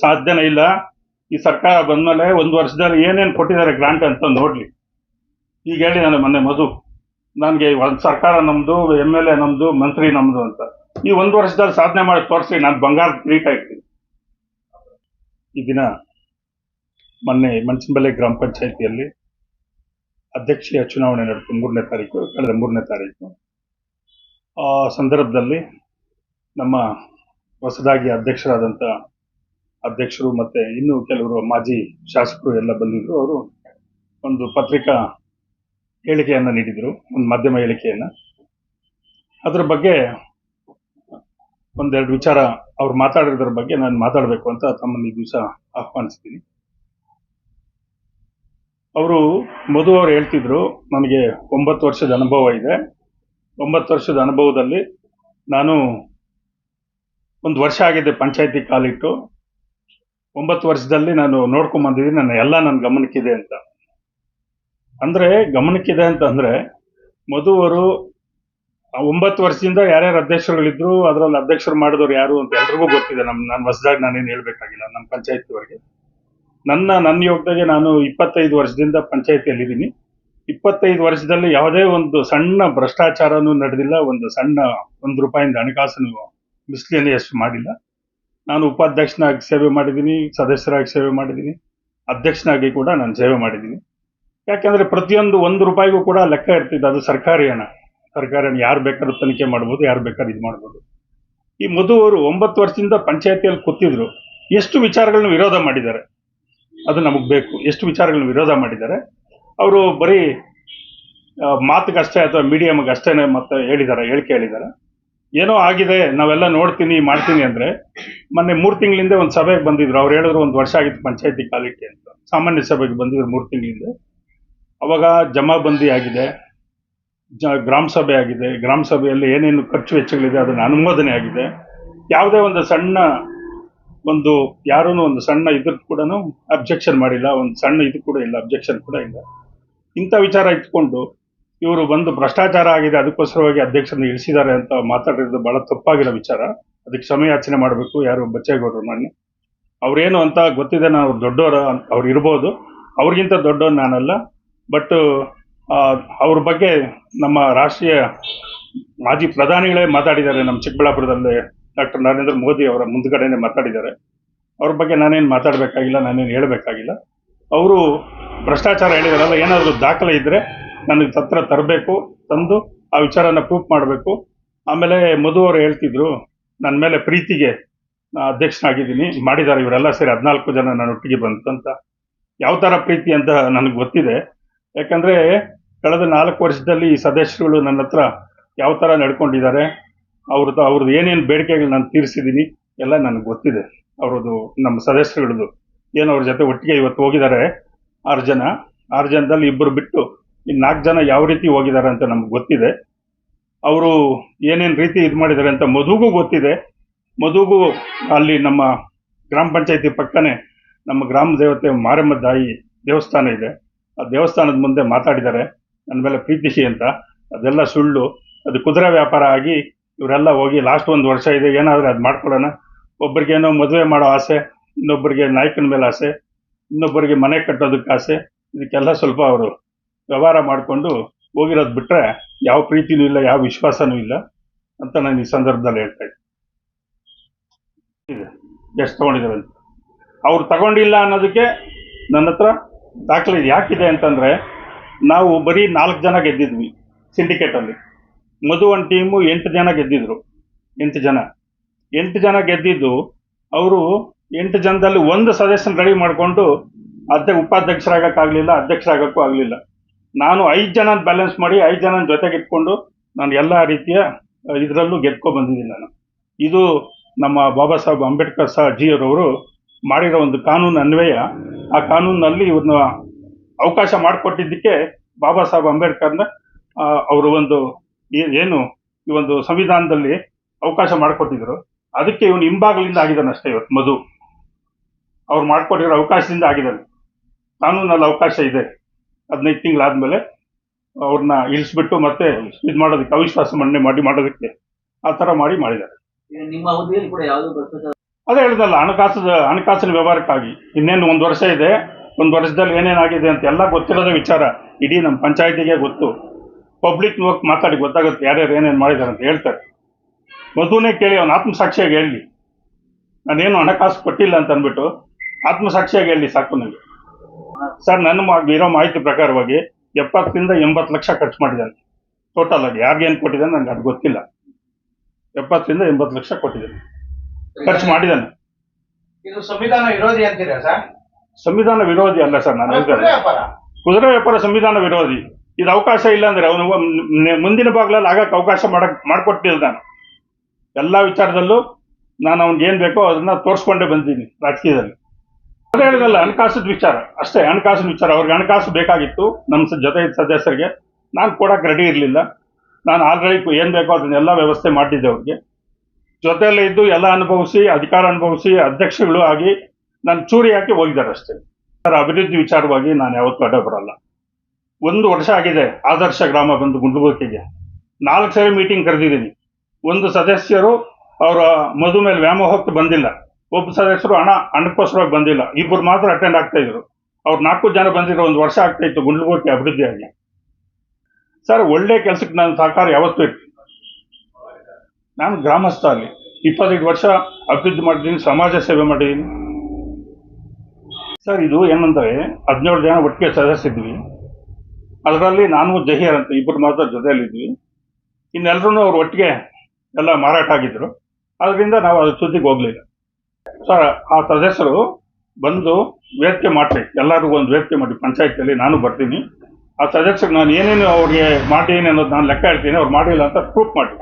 ಸಾಧ್ಯನೇ ಇಲ್ಲ. ಈ ಸರ್ಕಾರ ಬಂದ್ಮೇಲೆ ಒಂದು ವರ್ಷದಲ್ಲಿ ಏನೇನು ಕೊಟ್ಟಿದ್ದಾರೆ ಗ್ರಾಂಟ್ ಅಂತ ನೋಡಲಿ. ಈಗ ಹೇಳಿ ನಾನು ಮೊನ್ನೆ ಮಧು. ನನಗೆ ಒಂದು ಸರ್ಕಾರ ನಮ್ದು ಎಂ ಎಲ್ ಎ ನಮ್ಮದು ಮಂತ್ರಿ ನಮ್ದು ಅಂತ. ಈ ಒಂದು ವರ್ಷದಲ್ಲಿ ಸಾಧನೆ ಮಾಡಿ ತೋರಿಸಿ, ನಾನು ಬಂಗಾರ ಕ್ರೀಟ್ ಇರ್ತೀನಿ ಈ ದಿನ ಮೊನ್ನೆ ಮಂಚನಬೆಲೆ ಗ್ರಾಮ ಪಂಚಾಯಿತಿಯಲ್ಲಿ ಅಧ್ಯಕ್ಷೀಯ ಚುನಾವಣೆ ನಡೆಯಿತು ಮೂರನೇ ತಾರೀಕು, ಕಳೆದ ಮೂರನೇ ತಾರೀಕು. ಆ ಸಂದರ್ಭದಲ್ಲಿ ನಮ್ಮ ಹೊಸದಾಗಿ ಅಧ್ಯಕ್ಷರಾದಂಥ ಅಧ್ಯಕ್ಷರು ಮತ್ತೆ ಇನ್ನು ಕೆಲವರು ಮಾಜಿ ಶಾಸಕರು ಎಲ್ಲ ಬಂದಿದ್ರು, ಅವರು ಒಂದು ಪತ್ರಿಕಾ ಹೇಳಿಕೆಯನ್ನು ನೀಡಿದರು, ಒಂದು ಮಾಧ್ಯಮ ಹೇಳಿಕೆಯನ್ನು. ಅದರ ಬಗ್ಗೆ ಒಂದೆರಡು ವಿಚಾರ ಅವ್ರು ಮಾತಾಡಿರೋದ್ರ ಬಗ್ಗೆ ನಾನು ಮಾತಾಡಬೇಕು ಅಂತ ತಮ್ಮನ್ನು ಈ ದಿವಸ ಆಹ್ವಾನಿಸ್ತೀನಿ. ಅವರು ಮಧು ಅವರು ಹೇಳ್ತಿದ್ರು, ನನಗೆ ಒಂಬತ್ತು ವರ್ಷದ ಅನುಭವ ಇದೆ. ಒಂಬತ್ತು ವರ್ಷದ ಅನುಭವದಲ್ಲಿ ನಾನು ಒಂದು ವರ್ಷ ಆಗಿದೆ ಪಂಚಾಯತಿ ಕಾಲಿಟ್ಟು. ಒಂಬತ್ತು ವರ್ಷದಲ್ಲಿ ನಾನು ನೋಡ್ಕೊಂಡ್ ಬಂದಿದ್ದೀನಿ ನನ್ನ ಎಲ್ಲ ನನ್ನ ಗಮನಕ್ಕಿದೆ ಅಂತ. ಅಂದ್ರೆ ಗಮನಕ್ಕಿದೆ ಅಂತ ಮಧುವರು ಒಂಬತ್ತು ವರ್ಷದಿಂದ ಯಾರ್ಯಾರು ಅಧ್ಯಕ್ಷರುಗಳಿದ್ರು, ಅದರಲ್ಲಿ ಅಧ್ಯಕ್ಷರು ಮಾಡಿದವರು ಯಾರು ಅಂತ ಎಲ್ರಿಗೂ ಗೊತ್ತಿದೆ. ನಮ್ಮ ನಾನು ಹೊಸದಾಗಿ ನಾನೇನು ಹೇಳ್ಬೇಕಾಗಿಲ್ಲ ನಮ್ಮ ಪಂಚಾಯತಿವರೆಗೆ ನನ್ನ ನನ್ನ ಯೋಗದಾಗೆ ನಾನು ಇಪ್ಪತ್ತೈದು ವರ್ಷದಿಂದ ಪಂಚಾಯತಿಯಲ್ಲಿದ್ದೀನಿ. ಇಪ್ಪತ್ತೈದು ವರ್ಷದಲ್ಲಿ ಯಾವುದೇ ಒಂದು ಸಣ್ಣ ಭ್ರಷ್ಟಾಚಾರನೂ ನಡೆದಿಲ್ಲ, ಒಂದು ಸಣ್ಣ, ಒಂದು ರೂಪಾಯಿಂದ ಹಣಕಾಸನ್ನು ಎಷ್ಟು ಮಾಡಿಲ್ಲ. ನಾನು ಉಪಾಧ್ಯಕ್ಷನಾಗಿ ಸೇವೆ ಮಾಡಿದ್ದೀನಿ, ಸದಸ್ಯರಾಗಿ ಸೇವೆ ಮಾಡಿದ್ದೀನಿ, ಅಧ್ಯಕ್ಷನಾಗಿ ಕೂಡ ನಾನು ಸೇವೆ ಮಾಡಿದ್ದೀನಿ. ಯಾಕಂದ್ರೆ ಪ್ರತಿಯೊಂದು ಒಂದು ರೂಪಾಯಿಗೂ ಕೂಡ ಲೆಕ್ಕ ಇರ್ತಿದ್ದು ಅದು ಸರ್ಕಾರಿ ಹಣ. ಸರ್ಕಾರಿ ಹಣ ಯಾರು ಬೇಕಾದ್ರೂ ತನಿಖೆ ಮಾಡ್ಬೋದು, ಯಾರು ಬೇಕಾದ್ರೂ ಇದು ಮಾಡ್ಬೋದು. ಈ ಮಧು ಅವರು ಒಂಬತ್ತು ವರ್ಷದಿಂದ ಪಂಚಾಯತಿಯಲ್ಲಿ ಕೂತಿದ್ರು. ಎಷ್ಟು ವಿಚಾರಗಳನ್ನ ವಿರೋಧ ಮಾಡಿದ್ದಾರೆ? ಅದು ನಮಗೆ ಬೇಕು. ಎಷ್ಟು ವಿಚಾರಗಳನ್ನ ವಿರೋಧ ಮಾಡಿದ್ದಾರೆ? ಅವರು ಬರೀ ಮಾತುಗಷ್ಟೇ ಅಥವಾ ಮೀಡಿಯಮ್ಗೆ ಅಷ್ಟೇನೆ ಮತ್ತೆ ಹೇಳಿದ್ದಾರೆ, ಹೇಳಿಕೆ ಹೇಳಿದ್ದಾರೆ. ಏನೋ ಆಗಿದೆ, ನಾವೆಲ್ಲ ನೋಡ್ತೀನಿ, ಮಾಡ್ತೀನಿ ಅಂದ್ರೆ ಮೊನ್ನೆ ಮೂರು ತಿಂಗಳಿಂದ ಒಂದು ಸಭೆಗೆ ಬಂದಿದ್ರು. ಅವ್ರು ಹೇಳಿದ್ರು ಒಂದು ವರ್ಷ ಆಗಿತ್ತು ಪಂಚಾಯತಿ ಕಾಲಿಟ್ಟಿ ಅಂತ. ಸಾಮಾನ್ಯ ಸಭೆಗೆ ಬಂದಿದ್ರು ಮೂರು ತಿಂಗಳಿಂದ. ಅವಾಗ ಜಮಾಬಂದಿ ಆಗಿದೆ, ಜ, ಗ್ರಾಮ ಸಭೆ ಆಗಿದೆ. ಗ್ರಾಮ ಸಭೆಯಲ್ಲಿ ಏನೇನು ಖರ್ಚು ವೆಚ್ಚಗಳಿದೆ ಅದನ್ನ ಅನುಮೋದನೆ ಆಗಿದೆ. ಯಾವುದೇ ಒಂದು ಸಣ್ಣ ಒಂದು ಯಾರೂ ಒಂದು ಸಣ್ಣ ಇದ್ರ ಕೂಡ ಅಬ್ಜೆಕ್ಷನ್ ಮಾಡಿಲ್ಲ. ಒಂದು ಸಣ್ಣ ಇದು ಕೂಡ ಇಲ್ಲ, ಅಬ್ಜೆಕ್ಷನ್ ಕೂಡ ಇಲ್ಲ. ಇಂಥ ವಿಚಾರ ಇಟ್ಕೊಂಡು ಇವರು ಬಂದು ಭ್ರಷ್ಟಾಚಾರ ಆಗಿದೆ, ಅದಕ್ಕೋಸ್ಕರವಾಗಿ ಅಧ್ಯಕ್ಷರನ್ನ ಇಳಿಸಿದ್ದಾರೆ ಅಂತ ಮಾತಾಡಿರೋದು ಬಹಳ ತಪ್ಪಾಗಿರೋ ವಿಚಾರ. ಅದಕ್ಕೆ ಕ್ಷಮೆಯಾಚನೆ ಮಾಡಬೇಕು, ಯಾರು ಬಚ್ಚೇಗೌಡರು ನಾನು ಅವ್ರೇನು ಅಂತ ಗೊತ್ತಿದೆ ಅವ್ರು ದೊಡ್ಡವರು ಅವ್ರು ಇರ್ಬೋದು. ಅವ್ರಿಗಿಂತ ದೊಡ್ಡವ್ರು ನಾನಲ್ಲ. ಬಟ್ ಅವ್ರ ಬಗ್ಗೆ ನಮ್ಮ ರಾಷ್ಟ್ರೀಯ ಮಾಜಿ ಪ್ರಧಾನಿಗಳೇ ಮಾತಾಡಿದ್ದಾರೆ. ನಮ್ಮ ಚಿಕ್ಕಬಳ್ಳಾಪುರದಲ್ಲಿ ಡಾಕ್ಟರ್ ನರೇಂದ್ರ ಮೋದಿ ಅವರ ಮುಂದ್ಗಡೆನೆ ಮಾತಾಡಿದ್ದಾರೆ. ಅವ್ರ ಬಗ್ಗೆ ನಾನೇನು ಮಾತಾಡಬೇಕಾಗಿಲ್ಲ, ನಾನೇನು ಹೇಳಬೇಕಾಗಿಲ್ಲ. ಅವರು ಭ್ರಷ್ಟಾಚಾರ ಹೇಳಿದಾರಲ್ಲ, ಏನಾದರೂ ದಾಖಲೆ ಇದ್ದರೆ ನನಗೆ ಹತ್ರ ತರಬೇಕು, ತಂದು ಆ ವಿಚಾರನ ಪ್ರೂಫ್ ಮಾಡಬೇಕು. ಆಮೇಲೆ ಮಧು ಅವರು ಹೇಳ್ತಿದ್ರು ನನ್ನ ಮೇಲೆ ಪ್ರೀತಿಗೆ ಅಧ್ಯಕ್ಷನಾಗಿದ್ದೀನಿ ಮಾಡಿದ್ದಾರೆ ಇವರೆಲ್ಲ ಸೇರಿ ಹದಿನಾಲ್ಕು ಜನ ನಾನು ಒಟ್ಟಿಗೆ ಬಂತು ಅಂತ ಯಾವ ಥರ ಪ್ರೀತಿ ಅಂತ ನನಗೆ ಗೊತ್ತಿದೆ. ಯಾಕಂದರೆ ಕಳೆದ ನಾಲ್ಕು ವರ್ಷದಲ್ಲಿ ಈ ಸದಸ್ಯರುಗಳು ನನ್ನ ಹತ್ರ ಯಾವ ಥರ ನಡ್ಕೊಂಡಿದ್ದಾರೆ, ಅವ್ರದ್ದು ಅವ್ರದ್ದು ಏನೇನು ಬೇಡಿಕೆಗಳು ನಾನು ತೀರಿಸಿದ್ದೀನಿ ಎಲ್ಲ ನನಗೆ ಗೊತ್ತಿದೆ. ಅವ್ರದ್ದು, ನಮ್ಮ ಸದಸ್ಯರುಗಳದ್ದು ಏನು ಅವ್ರ ಜೊತೆ ಒಟ್ಟಿಗೆ ಇವತ್ತು ಹೋಗಿದ್ದಾರೆ, ಆರು ಜನ. ಆರು ಜನದಲ್ಲಿ ಇಬ್ಬರು ಬಿಟ್ಟು ಇನ್ನು ನಾಲ್ಕು ಜನ ಯಾವ ರೀತಿ ಹೋಗಿದ್ದಾರೆ ಅಂತ ನಮ್ಗೆ ಗೊತ್ತಿದೆ. ಅವರು ಏನೇನು ರೀತಿ ಇದು ಮಾಡಿದ್ದಾರೆ ಅಂತ ಮಧುಗೂ ಗೊತ್ತಿದೆ. ಮಧುಗೂ ಅಲ್ಲಿ ನಮ್ಮ ಗ್ರಾಮ ಪಂಚಾಯತಿ ಪಕ್ಕನೇ ನಮ್ಮ ಗ್ರಾಮ ದೇವತೆ ಮಾರಮ್ಮ ತಾಯಿ ದೇವಸ್ಥಾನ ಇದೆ. ಆ ದೇವಸ್ಥಾನದ ಮುಂದೆ ಮಾತಾಡಿದ್ದಾರೆ. ನನ್ನ ಮೇಲೆ ಪ್ರೀತಿಸಿ ಅಂತ. ಅದೆಲ್ಲ ಸುಳ್ಳು. ಅದು ಕುದುರೆ ವ್ಯಾಪಾರ ಆಗಿ ಇವರೆಲ್ಲ ಹೋಗಿ ಲಾಸ್ಟ್ ಒಂದು ವರ್ಷ ಇದೆ. ಏನಾದರೂ ಅದು ಮಾಡ್ಕೊಳ್ಳೋಣ. ಒಬ್ಬರಿಗೇನೋ ಮದುವೆ ಮಾಡೋ ಆಸೆ ಇನ್ನೊಬ್ಬರಿಗೆ ನಾಯಕನ ಮೇಲೆ ಆಸೆ ಇನ್ನೊಬ್ಬರಿಗೆ ಮನೆ ಕಟ್ಟೋದಕ್ಕೆ ಆಸೆ, ಇದಕ್ಕೆಲ್ಲ ಸ್ವಲ್ಪ ಅವರು ವ್ಯವಹಾರ ಮಾಡಿಕೊಂಡು ಹೋಗಿರೋದು ಬಿಟ್ಟರೆ ಯಾವ ಪ್ರೀತಿನೂ ಇಲ್ಲ, ಯಾವ ವಿಶ್ವಾಸನೂ ಇಲ್ಲ ಅಂತ ನಾನು ಈ ಸಂದರ್ಭದಲ್ಲಿ ಹೇಳ್ತಾ ಇದೆ. ಎಷ್ಟು ತಗೊಂಡಿದ್ದಾರೆ ಅಂತ. ಅವ್ರು ತಗೊಂಡಿಲ್ಲ ಅನ್ನೋದಕ್ಕೆ ನನ್ನ ಹತ್ರ ದಾಖಲೆ ಯಾಕಿದೆ ಅಂತಂದರೆ, ನಾವು ಬರೀ ನಾಲ್ಕು ಜನ ಗೆದ್ದಿದ್ವಿ ಸಿಂಡಿಕೇಟಲ್ಲಿ ಮಧು ಒಂದು ಟೀಮು ಎಂಟು ಜನ ಗೆದ್ದಿದ್ರು. ಎಂಟು ಜನ. ಎಂಟು ಜನ ಗೆದ್ದಿದ್ದು ಅವರು ಎಂಟು ಜನದಲ್ಲಿ ಒಂದು ಸದಸ್ಯನ ರೆಡಿ ಮಾಡಿಕೊಂಡು ಅಧ್ಯ ಉಪಾಧ್ಯಕ್ಷರಾಗಕ್ಕಾಗಲಿಲ್ಲ, ಅಧ್ಯಕ್ಷರಾಗಕ್ಕೂ ಆಗಲಿಲ್ಲ. ನಾನು ಐದು ಜನ ಬ್ಯಾಲೆನ್ಸ್ ಮಾಡಿ ಐದು ಜನ ಜೊತೆಗೆ ಇಟ್ಕೊಂಡು ನಾನು ಎಲ್ಲ ರೀತಿಯ ಇದರಲ್ಲೂ ಗೆದ್ಕೊ ಬಂದಿದ್ದೀನಿ ನಾನು. ಇದು ನಮ್ಮ ಬಾಬಾ ಸಾಹೇಬ್ ಅಂಬೇಡ್ಕರ್ ಸಹ ಜಿಯವರವರು ಮಾಡಿರೋ ಒಂದು ಕಾನೂನು ಅನ್ವಯ. ಆ ಕಾನೂನಿನಲ್ಲಿ ಇವ್ರನ್ನ ಅವಕಾಶ ಮಾಡಿಕೊಟ್ಟಿದ್ದಕ್ಕೆ ಬಾಬಾ ಸಾಹೇಬ್ ಅಂಬೇಡ್ಕರ್ನ ಅವರು ಒಂದು ಏನು, ಈ ಒಂದು ಸಂವಿಧಾನದಲ್ಲಿ ಅವಕಾಶ ಮಾಡಿಕೊಟ್ಟಿದ್ರು. ಅದಕ್ಕೆ ಇವನು ಹಿಂಭಾಗಲಿಂದ ಆಗಿದ್ದಾನೆ ಅಷ್ಟೇ ಇವತ್ತು, ಮಧು. ಅವ್ರು ಮಾಡಿಕೊಟ್ಟಿರೋ ಅವಕಾಶದಿಂದ ಆಗಿದ್ದಾನೆ. ಕಾನೂನಲ್ಲಿ ಅವಕಾಶ ಇದೆ. ಹದಿನೈದು ತಿಂಗಳಾದ್ಮೇಲೆ ಅವ್ರನ್ನ ಇಳಿಸ್ಬಿಟ್ಟು ಮತ್ತೆ ಇದು ಮಾಡೋದಕ್ಕೆ ಅವಿಶ್ವಾಸ ಮನ್ನಣೆ ಮಾಡಿ ಮಾಡೋದಕ್ಕೆ ಆ ಥರ ಮಾಡಿ ಮಾಡಿದ್ದಾರೆ. ಈಗ ನಿಮ್ಮ ಅವಧಿಯಲ್ಲಿ ಕೂಡ ಯಾವುದೋ ಭ್ರಷ್ಟಾಚಾರ ಅದೇ ಹೇಳಿದಲ್ಲ ಹಣಕಾಸು ಹಣಕಾಸಿನ ವ್ಯವಹಾರಕ್ಕಾಗಿ. ಇನ್ನೇನು ಒಂದು ವರ್ಷ ಇದೆ ಒಂದು ವರ್ಷದಲ್ಲಿ ಏನೇನಾಗಿದೆ ಅಂತ ಎಲ್ಲ ಗೊತ್ತಿರೋದ ವಿಚಾರ. ಇಡೀ ನಮ್ಮ ಪಂಚಾಯತಿಗೆ ಗೊತ್ತು. ಪಬ್ಲಿಕ್ ಹೋಗಿ ಮಾತಾಡಿ ಗೊತ್ತಾಗುತ್ತೆ ಯಾರ್ಯಾರು ಏನೇನು ಮಾಡಿದ್ದಾರೆ ಅಂತ ಹೇಳ್ತಾರೆ. ಮಧುನೇ ಕೇಳಿ ಅವನು ಆತ್ಮಸಾಕ್ಷಿಯಾಗಿ ಹೇಳಿ. ನಾನೇನು ಹಣಕಾಸು ಕೊಟ್ಟಿಲ್ಲ ಅಂತ ಅಂದ್ಬಿಟ್ಟು ಆತ್ಮಸಾಕ್ಷಿಯಾಗಿ ಹೇಳಿ ಸಾಕು ನನಗೆ. ಸರ್ ನನ್ನ ಇರೋ ಮಾಹಿತಿ ಪ್ರಕಾರವಾಗಿ ಎಪ್ಪತ್ತರಿಂದ ಎಂಬತ್ತು ಲಕ್ಷ ಖರ್ಚು ಮಾಡಿದ್ದಾನೆ ಟೋಟಲ್ ಆಗಿ. ಯಾರಿಗೇನು ಕೊಟ್ಟಿದ್ದಾನೆ ನನಗೆ ಅದು ಗೊತ್ತಿಲ್ಲ. ಎಪ್ಪತ್ತರಿಂದ ಎಂಬತ್ತು ಲಕ್ಷ ಕೊಟ್ಟಿದ್ದಾನೆ ಖರ್ಚು ಮಾಡಿದ್ದಾನೆ. ಇದು ಸಂವಿಧಾನ ವಿರೋಧಿ ಅಂತೀರಾ ಸರ್? ಸಂವಿಧಾನ ವಿರೋಧಿ ಅಲ್ಲ ಸರ್ ನಾನು ಕುದುರೆ ವ್ಯಾಪಾರ. ಕುದುರೆ ವ್ಯಾಪಾರ ಸಂವಿಧಾನ ವಿರೋಧಿ. ಇದು ಅವಕಾಶ ಇಲ್ಲ ಅಂದ್ರೆ ಅವನು ಮುಂದಿನ ಭಾಗದಲ್ಲಿ ಆಗಕ್ಕೆ ಅವಕಾಶ ಮಾಡಕ್ ಮಾಡ್ಕೊಟ್ಟಿಲ್ಲ ನಾನು. ಎಲ್ಲ ವಿಚಾರದಲ್ಲೂ ನಾನು ಅವ್ನಿಗೆ ಏನು ಬೇಕೋ ಅದನ್ನ ತೋರಿಸ್ಕೊಂಡೇ ಬಂದಿದ್ದೀನಿ ರಾಜಕೀಯದಲ್ಲಿ. ಅದೇ ಹೇಳಿದಲ್ಲ ಹಣಕಾಸಿದ ವಿಚಾರ. ಅಷ್ಟೇ, ಹಣಕಾಸಿನ ವಿಚಾರ. ಅವ್ರಿಗೆ ಹಣಕಾಸು ಬೇಕಾಗಿತ್ತು. ನಮ್ಮ ಜೊತೆ ಸದಸ್ಯರಿಗೆ. ನಾನು ಕೊಡಕ್ಕೆ ರೆಡಿ ಇರಲಿಲ್ಲ. ನಾನು ಆಲ್ರೆಡಿ ಏನು ಬೇಕೋ ಅದನ್ನೆಲ್ಲ ವ್ಯವಸ್ಥೆ ಮಾಡಿದ್ದೆ ಅವ್ರಿಗೆ. ಜೊತೆಯಲ್ಲೇ ಇದ್ದು ಎಲ್ಲ ಅನುಭವಿಸಿ, ಅಧಿಕಾರ ಅನುಭವಿಸಿ, ಅಧ್ಯಕ್ಷಗಳು ಆಗಿ ನಾನು ಚೂರಿ ಹಾಕಿ ಹೋಗಿದ್ದಾರೆ ಅಷ್ಟೇ. ಸರ್, ಅಭಿವೃದ್ಧಿ ವಿಚಾರವಾಗಿ ನಾನು ಯಾವತ್ತೂ ಅಡ್ಡ ಬರಲ್ಲ. ಒಂದು ವರ್ಷ ಆಗಿದೆ, ಆದರ್ಶ ಗ್ರಾಮ ಬಂದು ಗುಂಡುಗೋಕಿಗೆ ನಾಲ್ಕು ಸರಿ ಮೀಟಿಂಗ್ ಕರೆದಿದ್ದೀನಿ. ಒಂದು ಸದಸ್ಯರು ಅವರ ಮಧು ಮೇಲೆ ವ್ಯಾಮೋಹಕ್ಕೆ ಬಂದಿಲ್ಲ. ಒಬ್ಬ ಸದಸ್ಯರು ಹಣ ಹಣಕ್ಕೋಸ್ಕರವಾಗಿ ಬಂದಿಲ್ಲ. ಇಬ್ಬರು ಮಾತ್ರ ಅಟೆಂಡ್ ಆಗ್ತಾ ಇದ್ರು. ಅವ್ರು ನಾಲ್ಕು ಜನ ಬಂದಿರೋ ಒಂದು ವರ್ಷ ಆಗ್ತಾ ಇತ್ತು ಗುಂಡ್ಲುಗುರ್ಕಿ ಅಭಿವೃದ್ಧಿಯಾಗಿ ಸರ್, ಒಳ್ಳೆ ಕೆಲಸಕ್ಕೆ ನಾನು ಸಹಕಾರ ಯಾವತ್ತೂ ಇತ್ತು ನಾನು ಗ್ರಾಮಸ್ಥ ಅಲ್ಲಿ. ಇಪ್ಪತ್ತೈದು ವರ್ಷ ಅಭಿವೃದ್ಧಿ ಮಾಡಿದ್ದೀನಿ, ಸಮಾಜ ಸೇವೆ ಮಾಡಿದ್ದೀನಿ. ಸರ್, ಇದು ಏನಂದರೆ ಹದಿನೇಳು ಜನ ಒಟ್ಟಿಗೆ ಸದಸ್ಯರಿದ್ವಿ. ಅದರಲ್ಲಿ ನಾನು ಜಹಿಯರ್ ಅಂತ ಇಬ್ಬರು ಮಾತ್ರ ಜೊತೆಯಲ್ಲಿದ್ವಿ. ಇನ್ನೆಲ್ಲರೂ ಅವ್ರು ಒಟ್ಟಿಗೆ ಎಲ್ಲ ಮಾರಾಟ ಆಗಿದ್ರು. ಅದರಿಂದ ನಾವು ಅದ್ರ ಸುದ್ದಿಗೆ ಹೋಗ್ಲಿಲ್ಲ. ಸರ್, ಆ ಸದಸ್ಯರು ಬಂದು ವೇದಿಕೆ ಮಾಡಿ ಎಲ್ಲರಿಗೂ ಒಂದು ವೇದಿಕೆ ಮಾಡಿ ಪಂಚಾಯತಿಯಲ್ಲಿ ನಾನು ಬರ್ತೀನಿ. ಆ ಸದಸ್ಯರು ನಾನು ಏನೇನು ಅವ್ರಿಗೆ ಮಾಡೀನಿ ಅನ್ನೋದು ನಾನು ಲೆಕ್ಕ ಹೇಳ್ತೀನಿ. ಅವ್ರು ಮಾಡಿಲ್ಲ ಅಂತ ಪ್ರೂಫ್ ಮಾಡಿ